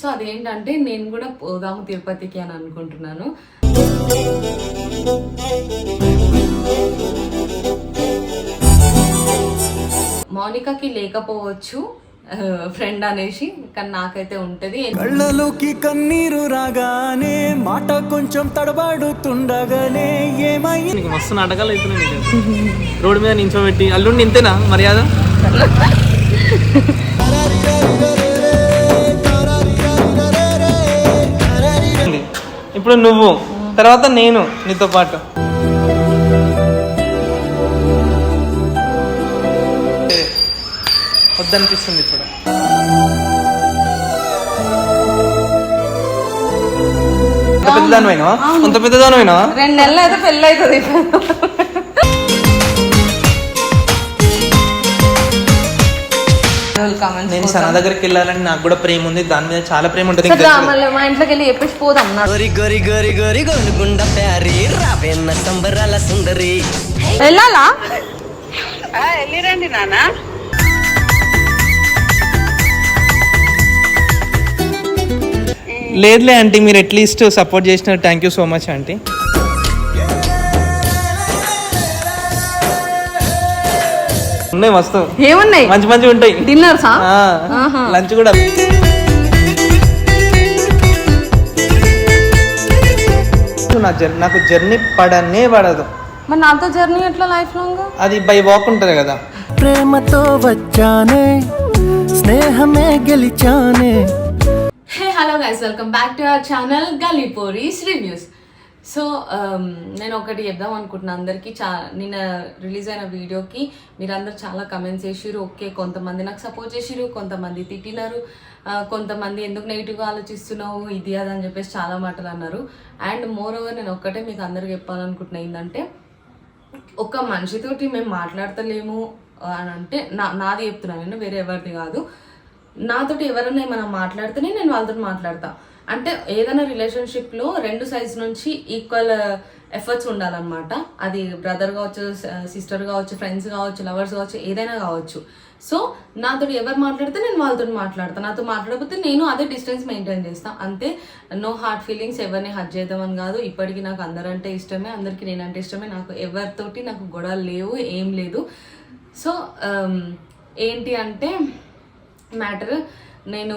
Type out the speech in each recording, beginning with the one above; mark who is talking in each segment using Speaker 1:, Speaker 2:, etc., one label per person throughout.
Speaker 1: So అదేంటంటే నేను కూడా పోదాము తిరుపతికి అని అనుకుంటున్నాను. మౌనికకి లేకపోవచ్చు ఫ్రెండ్ అనేసి కానీ నాకైతే ఉంటది.
Speaker 2: కళ్ళలోకి కన్నీరు రాగానే మాట కొంచెం తడబడుతుండగానే ఏమయ్యి
Speaker 3: నీకు మస్తు నాటకాలు అవుతున్నాయి రోడ్డు మీద నించోబెట్టి అల్లుండి ఇంతేనా మర్యాద? ఇప్పుడు నువ్వు తర్వాత నేను నీతో పాటు. వద్దనిపిస్తుంది ఇప్పుడు. అంత పెద్దదాని అయినా అంత పెద్దదాని అయినా
Speaker 1: రెండు నెలలు అయితే పెళ్ళి అవుతుంది.
Speaker 3: నేను సన దగ్గరికి వెళ్ళాలని నాకు కూడా ప్రేమ ఉంది. దాని మీద చాలా ప్రేమ ఉంటుంది. కదా.
Speaker 1: మళ్ళీ మా ఇంట్లోకి వెళ్ళి చెప్పేసి పోదాం నా.
Speaker 2: గొరి గొరి గొరి గొరి గొనుగుండ ప్యారి రావేన్న సంబరాల సుందరి.
Speaker 1: వెళ్ళాలా?
Speaker 4: వెళ్ళిరండి నాన్న.
Speaker 3: లేదులే ఆంటీ మీరు అట్లీస్ట్ సపోర్ట్ చేసిన thank you so much auntie. ఉన్నాయి మస్తు.
Speaker 1: ఏమున్నాయి?
Speaker 3: మంచి మంచి ఉంటాయి.
Speaker 1: డిన్నర్సా?
Speaker 3: లంచ్ కూడా. నా జర్ నాకు జర్నీ పడనే పడదు.
Speaker 1: మరి నాతో జర్నీ ఎట్లా లైఫ్ లాంగ్?
Speaker 3: అది బై వాక్ ఉంటుంది కదా.
Speaker 2: ప్రేమతో వచ్చానే స్నేహమే గెలిచానే.
Speaker 1: Hey hello guys welcome back to our channel Galli Poris reviews so um, నేను ఒకటి చెప్దాం అనుకుంటున్నాను అందరికీ చా నిన్న రిలీజ్ అయిన వీడియోకి మీరందరూ చాలా కమెంట్స్ చేసిరు ఓకే కొంతమంది నాకు సపోర్ట్ చేసిరు కొంతమంది తిట్టినారు. కొంతమంది ఎందుకు నెగిటివ్గా ఆలోచిస్తున్నావు? ఇది అది అని చెప్పేసి చాలా మాటలు అన్నారు. అండ్ మోర్ ఓవర్ నేను ఒక్కటే మీకు అందరికి చెప్పాలనుకుంటున్నా. ఏంటంటే ఒక మనిషితోటి మేము మాట్లాడతలేము అని అంటే నా నాది చెప్తున్నాను నేను వేరే ఎవరిది కాదు. నాతోటి ఎవరైనా ఏమైనా మాట్లాడితేనే నేను వాళ్ళతో మాట్లాడతాను అంటే ఏదైనా రిలేషన్షిప్లో రెండు సైజ్ నుంచి ఈక్వల్ ఎఫర్ట్స్ uh, ఉండాలన్నమాట. అది బ్రదర్ కావచ్చు సిస్టర్ uh, కావచ్చు ఫ్రెండ్స్ కావచ్చు లవర్స్ కావచ్చు ఏదైనా కావచ్చు. సో నాతో ఎవరు మాట్లాడితే నేను వాళ్ళతో మాట్లాడతాను నాతో మాట్లాడకపోతే నేను అదే డిస్టెన్స్ మెయింటైన్ చేస్తాను అంతే నో హార్ట్ ఫీలింగ్స్ ఎవరిని హర్ట్ చేద్దామని కాదు. ఇప్పటికీ నాకు అందరంటే ఇష్టమే అందరికీ నేనంటే ఇష్టమే. నాకు ఎవరితోటి నాకు గొడవలు లేవు ఏం లేదు. సో um, ఏంటి అంటే మ్యాటర్ నేను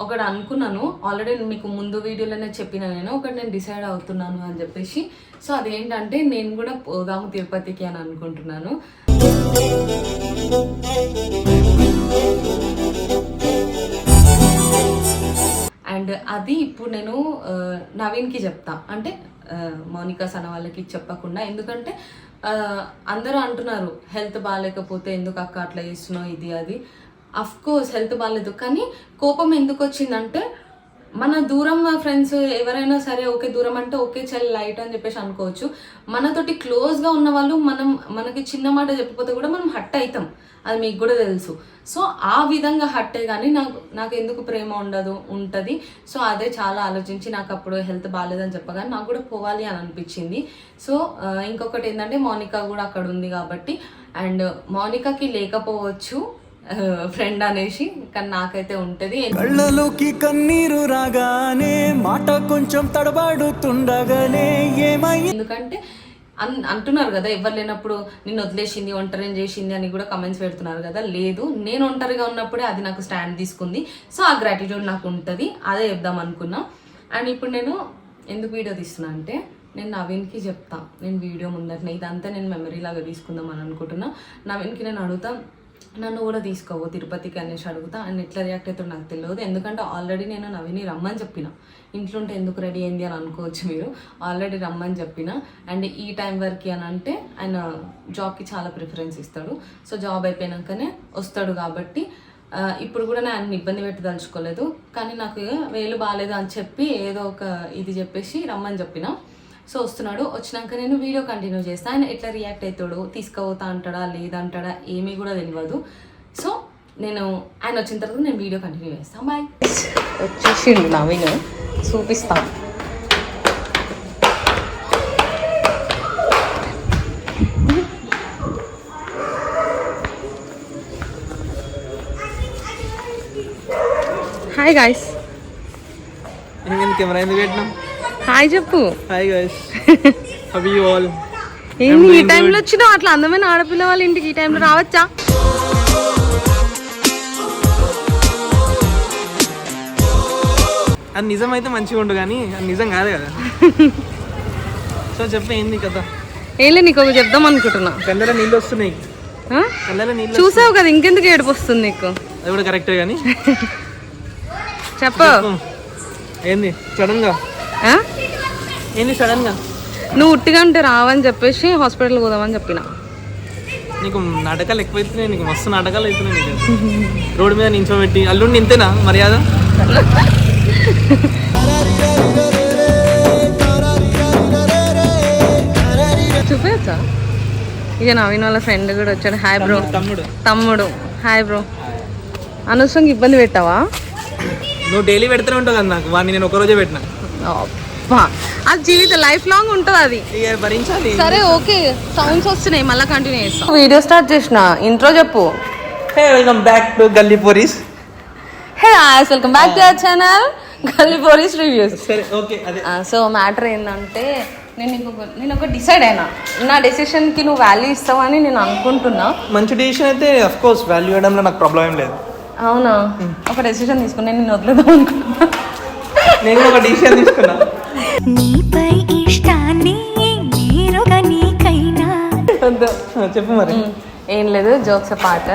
Speaker 1: ఒకటి అనుకున్నాను. ఆల్రెడీ మీకు ముందు వీడియోలోనే చెప్పిన నేను. ఒకటి నేను డిసైడ్ అవుతున్నాను అని చెప్పేసి. సో అదేంటంటే నేను కూడా పోదాము తిరుపతికి అని అనుకుంటున్నాను. అండ్ అది ఇప్పుడు నేను నవీన్కి చెప్తా. అంటే ఆ, మౌనిక సన వాళ్ళకి చెప్పకుండా. ఎందుకంటే అందరూ అంటున్నారు హెల్త్ బాగాలేకపోతే ఎందుకు అక్క అట్లా చేస్తున్నావు? ఇది అది. అఫ్ కోర్స్ హెల్త్ బాగాలేదు కానీ కోపం ఎందుకు వచ్చిందంటే మన దూరం ఫ్రెండ్స్ ఎవరైనా సరే ఓకే దూరం అంటే ఓకే చల్ లైట్ అని చెప్పేసి అనుకోవచ్చు. మనతోటి క్లోజ్గా ఉన్న వాళ్ళు మనం మనకి చిన్న మాట చెప్పకపోతే కూడా మనం హట్ అవుతాం అది మీకు కూడా తెలుసు. సో ఆ విధంగా హట్టే కానీ నాకు నాకు ఎందుకు ప్రేమ ఉండదు ఉంటుంది. సో అదే చాలా ఆలోచించి నాకు అప్పుడు హెల్త్ బాగాలేదని చెప్పగానే నాకు కూడా పోవాలి అని అనిపించింది. సో ఇంకొకటి ఏంటంటే మౌనిక కూడా అక్కడ ఉంది కాబట్టి అండ్ మౌనికకి లేకపోవచ్చు. ఫ్రెండ్ అనేసి కానీ నాకైతే ఉంటుంది.
Speaker 2: కళ్ళలోకి కన్నీరు రాగానే మాట కొంచెం తడబడుతుండగానే ఏమయ్యి
Speaker 1: ఎందుకంటే అన్ అంటున్నారు కదా ఎవరు లేనప్పుడు నిన్ను వదిలేసింది ఒంటరిని చేసింది అని కూడా కమెంట్స్ పెడుతున్నారు కదా. లేదు నేను ఒంటరిగా ఉన్నప్పుడే అది నాకు స్టాండ్ తీసుకుంది. సో ఆ గ్రాటిట్యూడ్ నాకు ఉంటుంది. అదే చెప్దాం అనుకున్నా. అండ్ ఇప్పుడు నేను ఎందుకు వీడియో తీస్తున్నా అంటే నేను నవీన్కి చెప్తా. నేను వీడియో ముందటనే ఇదంతా నేను మెమరీ లాగా తీసుకుందాం అని అనుకుంటున్నా. నవీన్కి నేను అడుగుతా నన్ను కూడా తీసుకోవు తిరుపతికి అనేసి అడుగుతా అండ్ ఎట్లా రియాక్ట్ అవుతుందో నాకు తెలియదు. ఎందుకంటే ఆల్రెడీ నేను నవిని రమ్మని చెప్పిన. ఇంట్లో ఉంటే ఎందుకు రెడీ అయింది అని అనుకోవచ్చు మీరు. ఆల్రెడీ రమ్మని చెప్పిన. అండ్ ఈ టైం వరకు అని అంటే ఆయన జాబ్కి చాలా ప్రిఫరెన్స్ ఇస్తాడు. సో జాబ్ అయిపోయినాకనే వస్తాడు కాబట్టి ఇప్పుడు కూడా నేను ఆయన ఇబ్బంది పెట్టదలుచుకోలేదు. కానీ నాకు వేలు బాగాలేదు అని చెప్పి ఏదో ఒక ఇది చెప్పేసి రమ్మని చెప్పిన. సో వస్తున్నాడు. వచ్చినాక నేను వీడియో కంటిన్యూ చేస్తాను ఆయన ఎట్లా రియాక్ట్ అవుతాడు తీసుకుపోతా అంటాడా లేదంటాడా ఏమీ కూడా తెలియదు సో నేను ఆయన వచ్చిన తర్వాత నేను వీడియో కంటిన్యూ చేస్తాను బాయ్ వచ్చేసిండు నవీన్. చూపిస్తాను హాయ్ గాయస్
Speaker 3: నేను కెమెరా ఎందుకు పెట్టినాం
Speaker 1: హాయ్ చెప్పు.
Speaker 3: Hi guys how you all
Speaker 1: ఏంటి ఈ టైంలో వచ్చినావు? అట్లా అందమైన ఆడపిల్ల వాళ్ళ ఇంటికి ఈ టైంలో రావచ్చా?
Speaker 3: అది నిజం అయితే మంచిగా ఉండు కానీ అది నిజం కాదు కదా. సో చెప్పే ఏంది కదా
Speaker 1: ఏంలే నీకు ఒక చెప్దాం అనుకుంటున్నా.
Speaker 3: కళ్ళలో నీళ్ళు వస్తున్నాయి? కళ్ళలో నీళ్ళు
Speaker 1: చూసావు కదా ఇంకెందుకు ఏడుపు వస్తుంది నీకు?
Speaker 3: అది కూడా కరెక్టే కానీ
Speaker 1: చెప్పు.
Speaker 3: ఏంది? సడన్గా?
Speaker 1: ఆ?
Speaker 3: ఏంది సడన్గా?
Speaker 1: నువ్వు ఉట్టిగా ఉంటే రావని చెప్పేసి హాస్పిటల్ పోదామని చెప్పిన.
Speaker 3: నీకు నాటకాలు ఎక్కువైతున్నాయి నీకు మస్తు నాటకాలు అవుతున్నాయి నీకు. రోడ్డు మీద నించోబెట్టి. అల్లుండి ఇంతేనా మర్యాద?
Speaker 1: చూపించా ఇక నవీన్ వాళ్ళ ఫ్రెండ్ కూడా వచ్చాడు. హాయ్ బ్రో
Speaker 3: తమ్ముడు
Speaker 1: తమ్ముడు. హాయ్ బ్రో అనవసరంగా ఇబ్బంది పెట్టావా?
Speaker 3: నువ్వు డైలీ పెడుతూనే ఉంటావు కదా నాకు. వాడిని నేను ఒకరోజే పెట్టిన.
Speaker 1: అబ్బా. అది జీవితం లైఫ్ లాంగ్ ఉంటుంది అది.
Speaker 3: భరించాలి.
Speaker 1: సరే ఓకే. సౌండ్స్ వస్తున్నాయి మళ్ళీ కంటిన్యూ చేస్తాం. వీడియో స్టార్ట్ చేసిన ఇంట్రో చెప్పు.
Speaker 3: Hey welcome back to Galli Poris.
Speaker 1: Hey as welcome back to our channel Galli Poris reviews
Speaker 3: సరే ఓకే అదే.
Speaker 1: సో మ్యాటర్ ఏంటంటే నేను ఇంకొక నేను ఒక డిసైడ్ అయినా. నా డెసిషన్కి నువ్వు వాల్యూ ఇస్తావని నేను అనుకుంటున్నా.
Speaker 3: మంచి డిసిషన్ అయితే అఫ్ కోర్స్ వాల్యూ ఇవ్వడంలో నాకు ప్రాబ్లం ఏం లేదు.
Speaker 1: అవునా? ఒక డెసిషన్ తీసుకుని నేను వదిలేదాం అనుకుంటున్నా.
Speaker 3: నేను ఒక డిసిషన్ తీసుకున్నా.
Speaker 5: నీపై ఇష్టాన్ని నేరుగా నీకైనా.
Speaker 3: చెప్పు మరి.
Speaker 1: ఏం లేదు జోక్స్ పాట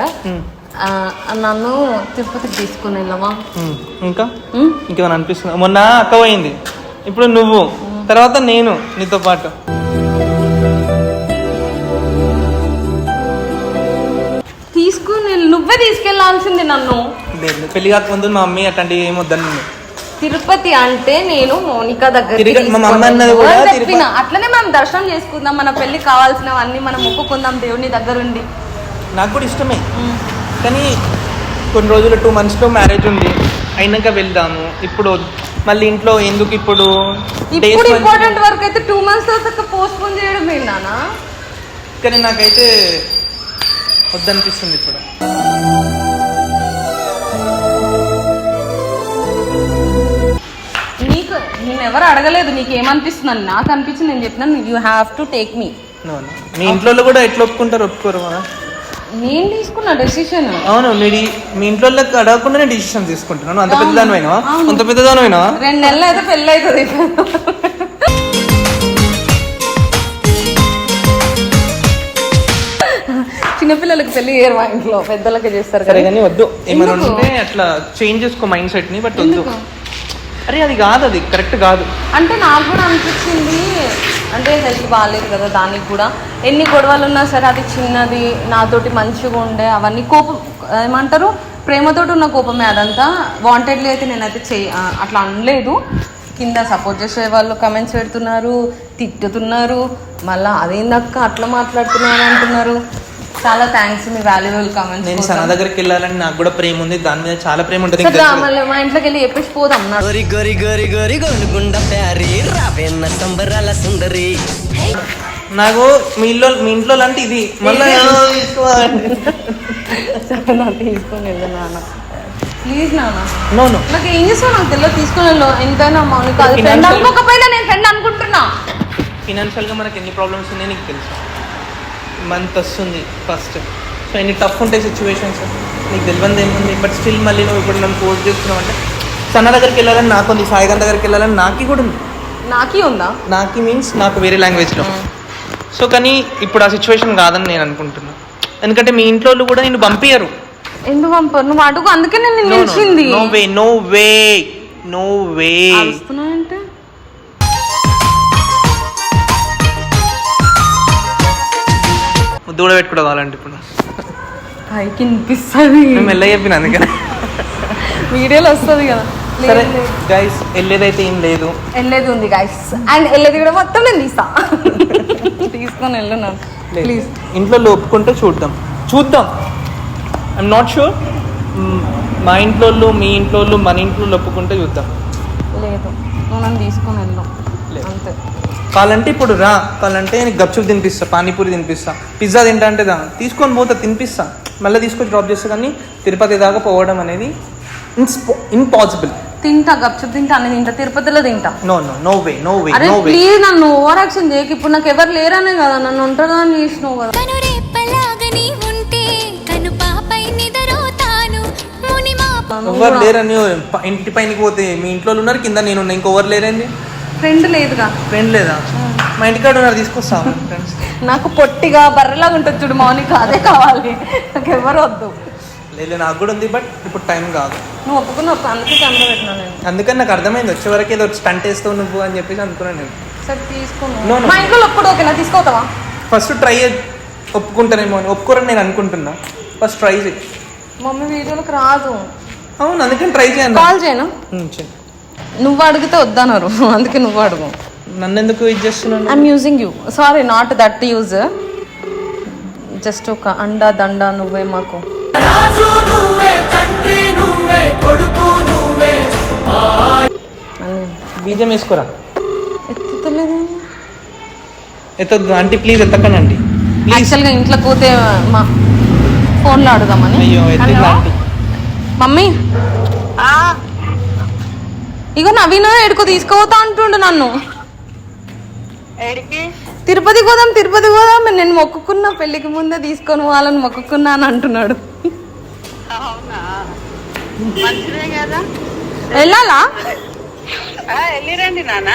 Speaker 1: నన్ను తిరుపతికి తీసుకుని వెళ్ళమా
Speaker 3: ఉమ్, ఇంకా? ఇంకేమైనా అనిపిస్తుంది? మొన్న అక్క పోయింది. ఇప్పుడు నువ్వు తర్వాత నేను నీతో పాటు.
Speaker 1: తీసుకుని వెళ్ళు. నువ్వే తీసుకెళ్ళాల్సింది నన్ను.
Speaker 3: లేదు పెళ్ళి కాకముందు మా మమ్మీ అట్లాంటివి ఏం వద్దని
Speaker 1: తిరుపతి అంటే నేను మోనికా దగ్గర చెప్పిన. అట్లనే మనం దర్శనం చేసుకుందాం మన పెళ్ళి కావాల్సినవన్నీ మనం మొక్కుకుందాం దేవుని దగ్గరుండి.
Speaker 3: నాకు కూడా ఇష్టమే. కానీ కొన్ని రోజులు టూ మంత్స్లో మ్యారేజ్ ఉంది. అయినాక వెళ్దాము. ఇప్పుడు మళ్ళీ ఇంట్లో ఎందుకు ఇప్పుడు
Speaker 1: ఇప్పుడు ఇంపార్టెంట్ వర్క్ అయితే టూ మంత్స్ తర్వాత పోస్ట్ పోన్ చేయడం ఏంటన్నా
Speaker 3: కానీ నాకైతే వద్దనిపిస్తుంది ఇప్పుడు.
Speaker 1: నేను ఎవరు అడగలేదు నీకు ఏమనిపిస్తుంది నాకు అనిపించింది నేను చెప్పిన you have to take me.
Speaker 3: మీ ఇంట్లో కూడా ఎట్లా ఒప్పుకుంటారు? ఒప్పుకోరు
Speaker 1: నేను తీసుకున్న డెసిషన్
Speaker 3: అవును మీ డి- మీ ఇంట్లో అడగకుండానే డిసిషన్ తీసుకుంటున్నాను. అంత పెద్దదాని అయినా అంత పెద్దదాని అయినా
Speaker 1: రెండు నెలలు అయితే పెళ్ళి అవుతుంది చిన్నపిల్లలకి పెళ్ళి చేయరు మా ఇంట్లో? పెద్దలకి చేస్తారు
Speaker 3: సరే
Speaker 1: కదా
Speaker 3: కానీ వద్దు. ఏమైనా? ఉంటే అట్లా చేంజ్ చేసుకో మైండ్ సెట్ని బట్ వద్దు? అరే అది కాదు అది కరెక్ట్ కాదు.
Speaker 1: అంటే నాకు కూడా అనిపించింది అంటే హెల్త్ బాగాలేదు కదా దానికి కూడా. ఎన్ని గొడవలు ఉన్నా సరే అది చిన్నది నాతోటి మంచిగా ఉండే అవన్నీ కోపం ఏమంటారు? ప్రేమతోటి ఉన్న కోపమే అదంతా. వాంటెడ్లీ అయితే నేనైతే చేయ అట్లా అనలేదు. కింద సపోర్ట్ చేసే వాళ్ళు కమెంట్స్ పెడుతున్నారు తిట్టుతున్నారు. మళ్ళీ అదేందక్క అట్లా మాట్లాడుతున్నారు అంటున్నారు. చాలా థ్యాంక్స్ మీ వాల్యుబుల్
Speaker 3: నేను
Speaker 1: కమెంట్స్
Speaker 3: సన దగ్గరికి వెళ్ళాలని నాకు కూడా ప్రేమ ఉంది. దాని మీద చాలా ప్రేమ ఉంటుంది.
Speaker 1: మా ఇంట్లోకి వెళ్ళి చెప్పేసి పోదాం. నా
Speaker 2: గోరి గోరి గోరి గోరి గోనుగుండ ప్యారి రావేన్న సంబరాల సుందరి.
Speaker 3: నాకు మీ ఇల్లు మీ ఇంట్లో లాంటి ఇది. మళ్ళీ
Speaker 1: తీసుకొని నాన్న. ప్లీజ్ నాన్న.
Speaker 3: నో నో
Speaker 1: నాకు ఏం చేస్తావు? నాకు తెలియదు తీసుకుని ఎంతైనా మౌనిక ఫ్రెండ్ అనుకోకపోయినా నేను ఫ్రెండ్ అనుకుంటున్నా.
Speaker 3: ఫినాన్షియల్గా మనకి ఎన్ని ప్రాబ్లమ్స్ ఉన్నాయో నీకు తెలుసు? మంత్ వస్తుంది ఫస్ట్ సో ఎన్ని టఫ్ ఉంటాయి సిచ్యువేషన్స్ నీకు తెలియదు ఏముంది? బట్ స్టిల్ మళ్ళీ నువ్వు ఇప్పుడు నన్ను ఫోర్స్ చేస్తున్నావు అంటే సన్న దగ్గరికి వెళ్ళాలని నాకు ఉంది సాయి గారి దగ్గరికి వెళ్ళాలని నాకి కూడా ఉంది.
Speaker 1: నాకీ ఉందా?
Speaker 3: నాకి మీన్స్ నాకు వేరే లాంగ్వేజ్లో సో కానీ ఇప్పుడు ఆ సిచ్యువేషన్ కాదని నేను అనుకుంటున్నా. ఎందుకంటే మీ ఇంట్లో వాళ్ళు కూడా నేను పంపించరు
Speaker 1: ఎందుకు పంపారు? నువ్వు అడుగు అందుకే నేను
Speaker 3: no way no way no way
Speaker 1: అరుస్తున్నావంటే?
Speaker 3: దూడ పెట్టుకోవడం కావాలంటే ఇప్పుడు?
Speaker 1: పైకి వినిపిస్తుంది.
Speaker 3: మేము మెల్ల చెప్పిన అందుకని
Speaker 1: వీడియోలో వస్తుంది కదా.
Speaker 3: సరే. గైస్ వెళ్ళేదైతే ఏం లేదు.
Speaker 1: వెళ్ళేది ఉంది గాయస్ అండ్ వెళ్ళేది కూడా మొత్తం నేను తీస్తా. తీసుకొని వెళ్ళున్నాను. ప్లీజ్
Speaker 3: ఇంట్లో ఒప్పుకుంటే చూద్దాం. చూద్దాం. ఐఎమ్ నాట్ షూర్ మా ఇంట్లో మీ ఇంట్లో మన ఇంట్లో ఒప్పుకుంటే చూద్దాం.
Speaker 1: లేదు. నన్ను తీసుకొని వెళ్ళు. అంతే.
Speaker 3: కావాలంటే ఇప్పుడు రా కావాలంటే నేను గప్చుప్ తినిపిస్తా పానీపూరి తినిపిస్తా. పిజ్జా తింటా అంటే దా తీసుకొని పోతా తినిపిస్తా. మళ్ళీ తీసుకొచ్చి డ్రాప్ చేస్తా కానీ తిరుపతి దాకా పోవడం అనేది ఇన్స్పో ఇంపాసిబుల్
Speaker 1: తింటా గప్చుప్ తింటా అన్ని తింటా తిరుపతిలో తింటా.
Speaker 3: No no no way no way
Speaker 1: అరే
Speaker 3: నో వే
Speaker 1: ప్లీజ్ నన్ను ఓవర్ యాక్షన్ చేయకు ఇప్పుడు నాకు ఎవరు లేరనే కదా నన్ను ఒంటరిగా చేసినావు కదా.
Speaker 3: ఎవరు లేరని ఇంటి పైనకి పోతే మీ ఇంట్లో ఉన్నారు కింద నేను ఉన్నా ఇంకొవరు లేరండి?
Speaker 1: ఫ్రెండ్ లేదుగా.
Speaker 3: ఫ్రెండ్ లేదా? మా ఇంటికాడ ఉన్నారు తీసుకొస్తా ఫ్రెండ్స్
Speaker 1: నాకు పొట్టిగా బర్రెలాగా ఉంటుంది చూడు మౌనిక అదే కావాలి. నాకు ఎవరు వద్దు.
Speaker 3: లేదు నాకు కూడా ఉంది బట్ ఇప్పుడు టైం కాదు.
Speaker 1: నువ్వు ఒప్పుకున్న అందుకే కెమెరా పెట్టినా నేను.
Speaker 3: అందుకని నాకు అర్థమైంది వచ్చే వరకు ఏదో స్టంట్ వేస్తావు నువ్వు అని చెప్పేసి అనుకున్నాను నేను.
Speaker 1: సరే
Speaker 3: No,
Speaker 1: తీసుకున్నా
Speaker 3: no.
Speaker 1: మా ఇంట్లో ఒప్పుడు ఓకేనా? తీసుకోతావా
Speaker 3: ఫస్ట్ ట్రై ఒప్పుకుంటానేమో అని. ఒప్పుకోరని నేను అనుకుంటున్నా. ఫస్ట్ ట్రై చేయి.
Speaker 1: మమ్మీ వీడియోలకు రాదు.
Speaker 3: అవును అందుకని ట్రై చేయండి.
Speaker 1: కాల్ చేయను? నువ్వు అడిగితే వద్దన్నారు. అందుకే నువ్వు అడుగు.
Speaker 3: నన్ను ఎందుకు ఇది చేస్తున్నాను
Speaker 1: I'm using you sorry not that use just ఒక అండా దండ నువ్వే మాకు.
Speaker 3: బీజం వేసుకోరా?
Speaker 1: ఎత్తుతలేదు
Speaker 3: ఎత్తద్దు ఆంటీ ప్లీజ్ ఎత్తకండి
Speaker 1: యాక్చువల్గా ఇంట్లో పోతే మా ఫోన్లో అడుగుదామని.
Speaker 3: అయ్యో ఎత్తింది ఆంటీ.
Speaker 1: మమ్మీ? ఇగో నవీన ఎడుకో తీసుకుపోతా అంటుండు నన్ను. తిరుపతి పోదాం తిరుపతి పోదాం నేను మొక్కుకున్నా పెళ్ళికి ముందే తీసుకొని వాళ్ళని మొక్కుకున్నా అని అంటున్నాడు వెళ్ళాలా?
Speaker 4: ఆ, వెళ్ళిరండి నాన్న.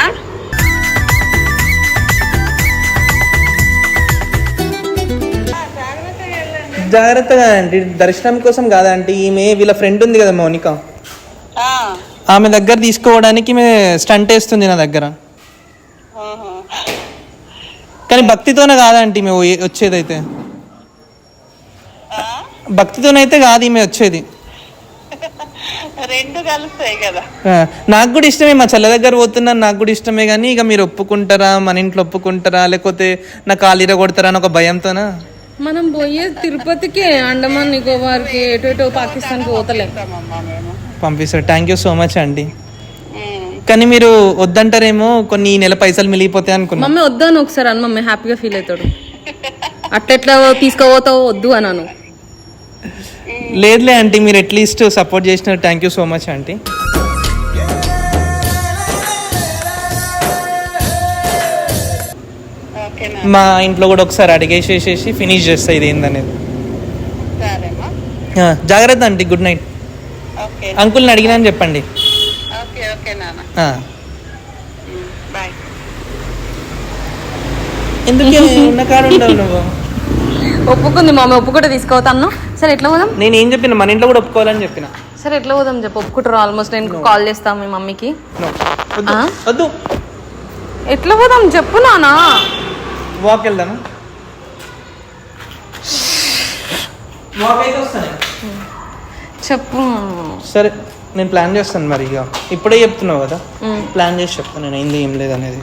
Speaker 3: జాగ్రత్తగా ఆంటీ దర్శనం కోసం కాదా ఆంటీ ఈమె వీళ్ళ ఫ్రెండ్ ఉంది కదా మౌనిక. ఆమె దగ్గర తీసుకోవడానికి స్టంట్ వేస్తుంది నా దగ్గర. కానీ భక్తితోనే కాదంటే పోయే- వచ్చేదైతే.
Speaker 4: ఆ,
Speaker 3: భక్తితోనైతే కాదు ఈమె వచ్చేది.
Speaker 4: రెండు కలుస్తాయి కదా.
Speaker 3: నాకు కూడా ఇష్టమే మా చెల్ల దగ్గర పోతున్నాను నాకు కూడా ఇష్టమే కానీ ఇక మీరు ఒప్పుకుంటారా మన ఇంట్లో ఒప్పుకుంటారా లేకపోతే నా కాలు కొడతారా అని ఒక భయంతోనా?
Speaker 1: మనం పోయే తిరుపతికి అండమాన్ నికోబార్కి ఎటు ఎటు పాకిస్తాన్కి పోతలేం.
Speaker 4: అమ్మా మేము.
Speaker 3: పంపిస్తారు. థ్యాంక్ యూ సో మచ్ అండి. కానీ మీరు వద్దంటారేమో కొన్ని నెల పైసలు మిగిలిపోతాయి అనుకున్నా.
Speaker 1: మమ్మీ వద్దాను ఒకసారి అని మమ్మీ హ్యాపీగా ఫీల్ అవుతాడు. అట్లెట్లా తీసుకుపోతావు వద్దు అన్నాను
Speaker 3: లేదులే ఆంటీ మీరు అట్లీస్ట్ సపోర్ట్ చేసినారు thank you so much auntie. మా ఇంట్లో కూడా ఒకసారి అడిగేసేసేసి ఫినిష్ చేస్తా ఇది ఏందనేది. జాగ్రత్త ఆంటీ గుడ్ నైట్ అంకుల్ని అడిగినా అని చెప్పండి.
Speaker 4: ఓకే ఓకే నాన్న.
Speaker 3: ఆ.
Speaker 4: ఉమ్, బాయ్
Speaker 3: ఎందుకే ఉన్న కాడ ఉండవు నువ్వు?
Speaker 1: ఒప్పుకుంది మమ్మీ ఒప్పుకుంటే తీసుకుపోతాను సరే ఎట్లా పోదాం?
Speaker 3: నేను ఏం చెప్పిన? మన ఇంట్లో కూడా ఒప్పుకోవాలని చెప్పిన.
Speaker 1: సరే ఎట్లా పోదాం చెప్పు? ఒప్పుకుంటారు ఆల్మోస్ట్. నేను కాల్ చేస్తాను మీ మమ్మీకి.
Speaker 3: వద్దు.
Speaker 1: ఎట్లా పోదాం చెప్పు నానా
Speaker 3: వాక్ వెళ్దాము? వాక్ అయితే వస్తాను.
Speaker 1: చెప్పు.
Speaker 3: సరే నేను ప్లాన్ చేస్తాను మరి ఇక. ఇప్పుడే చెప్తున్నావు కదా. ప్లాన్ చేసి చెప్తాను నేను ఏంది ఏం లేదు అనేది.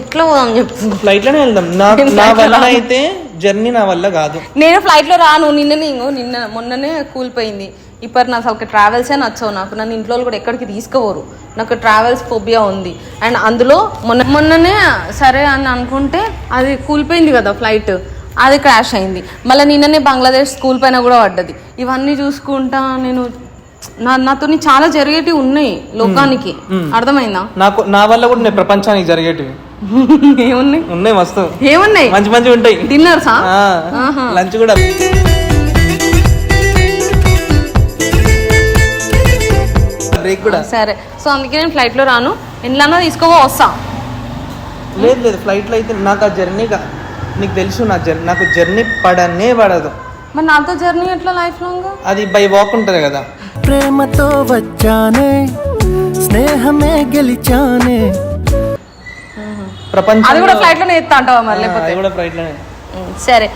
Speaker 1: ఎట్లా పోదాం చెప్పు.
Speaker 3: ఫ్లైట్లోనే వెళ్దాం. నా నా వల్ల అయితే జర్నీ నా వల్ల కాదు.
Speaker 1: నేను ఫ్లైట్లో రాను. నిన్ననే ఇంకో నిన్న మొన్ననే కూలిపోయింది. ఇప్పుడు నాకు అసలు ట్రావెల్సే నచ్చవు నాకు. నన్ను ఇంట్లో కూడా ఎక్కడికి తీసుకుపోరు. నాకు ట్రావెల్స్ ఫోబియా ఉంది. అండ్ అందులో మొన్న మొన్ననే సరే అని అనుకుంటే అది కూలిపోయింది కదా ఫ్లైట్ అది క్రాష్ అయింది. మళ్ళీ నిన్ననే బంగ్లాదేశ్ స్కూల్ పైన కూడా పడ్డది. ఇవన్నీ చూసుకుంటా నేను నా నాతో చాలా జరిగేటివి ఉన్నాయి లోకానికి. అర్థమైందా?
Speaker 3: నాకు నా వల్ల కూడా ఉన్నాయి ప్రపంచానికి జరిగేటివి.
Speaker 1: ఏమున్నాయి?
Speaker 3: ఉన్నాయి మస్తు.
Speaker 1: ఏమున్నాయి?
Speaker 3: మంచి మంచి ఉంటాయి.
Speaker 1: డిన్నర్సా.
Speaker 3: లంచ్ కూడా. బ్రేక్ కూడా.
Speaker 1: సరే. సో అందుకే నేను ఫ్లైట్లో రాను. ఇంట్లోనో తీసుకోవో వస్తా.
Speaker 3: లేదు లేదు ఫ్లైట్లో అయితే నాకు ఆ జర్నీ నీకు తెలుసు నా జర్నీ నాకు జర్నీ పడనే పడదు.
Speaker 1: మరి నాతో జర్నీ ఎట్లా లైఫ్ లాంగ్?
Speaker 3: అది బై వాక్ ఉంటుంది కదా.
Speaker 2: ప్రేమతో వచ్చానే స్నేహమే గెలిచానే.
Speaker 3: ప్రపంచం
Speaker 1: అది కూడా ఫ్లైట్లోనే ఎత్తా అంటావా మరి లేకపోతే?
Speaker 3: అది కూడా ఫ్లైట్లోనే.
Speaker 1: ఉమ్, సరే.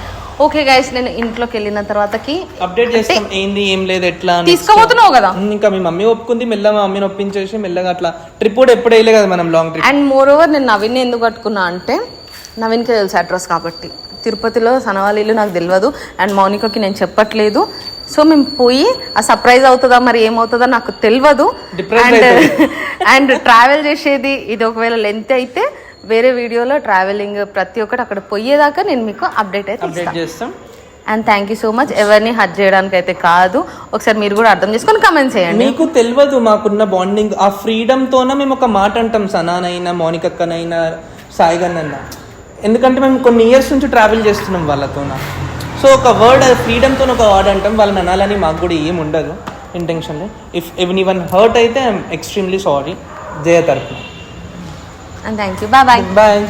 Speaker 1: ఓకే గైస్ నేను ఇంట్లోకి వెళ్ళిన తర్వాతకి
Speaker 3: అప్డేట్ చేస్తాం ఏంది ఏం లేదు ఎట్లా next.
Speaker 1: తీసుకుపోతున్నావు కదా?
Speaker 3: ఇంకా మీ మమ్మీ ఒప్పుకుంది మెల్లగా మా మమ్మీని ఒప్పించేసి మెల్లగా అట్లా ట్రిప్ కూడా ఎప్పుడు వేయలే కదా మనం long trip
Speaker 1: and moreover నేను నవీన్ ఎందుకు కట్టుకున్నా అంటే నవీన్కి తెలుసు అడ్రస్ కాబట్టి. తిరుపతిలో సనవాలీలు నాకు తెలియదు అండ్ మౌనికకి నేను చెప్పట్లేదు. సో మేము పోయి ఆ సర్ప్రైజ్ అవుతుందా మరి ఏమవుతుందో నాకు తెలియదు అండ్. అండ్ ట్రావెల్ చేసేది ఇది ఒకవేళ లెంత్ అయితే వేరే వీడియోలో ట్రావెలింగ్ ప్రతి ఒక్కటి అక్కడ పోయేదాకా నేను మీకు అప్డేట్ అయితే
Speaker 3: అప్డేట్
Speaker 1: ఇస్తాను
Speaker 3: చేస్తాం.
Speaker 1: And thank you so much ఎవరిని హట్ చేయడానికి అయితే కాదు. ఒకసారి మీరు కూడా అర్థం చేసుకొని కమెంట్ చేయండి.
Speaker 3: మీకు తెలియదు మాకున్న బాండింగ్ ఆ ఫ్రీడమ్తోనే మేము ఒక మాట అంటాం సనానైనా మౌనికక్కనైనా సాయిగన్నైనా ఎందుకంటే మేము కొన్ని ఇయర్స్ నుంచి ట్రావెల్ చేస్తున్నాం వాళ్ళతోన సో ఒక వర్డ్ ఫ్రీడమ్తో ఒక వర్డ్ అంటాం. వాళ్ళని అనాలని మాకు కూడా ఏం ఉండదు intentionally if everyone hurt అయితే ఐఎమ్ ఎక్స్ట్రీమ్లీ సారీ జయ తరఫున
Speaker 1: థ్యాంక్ యూ బాయ్
Speaker 3: బాయ్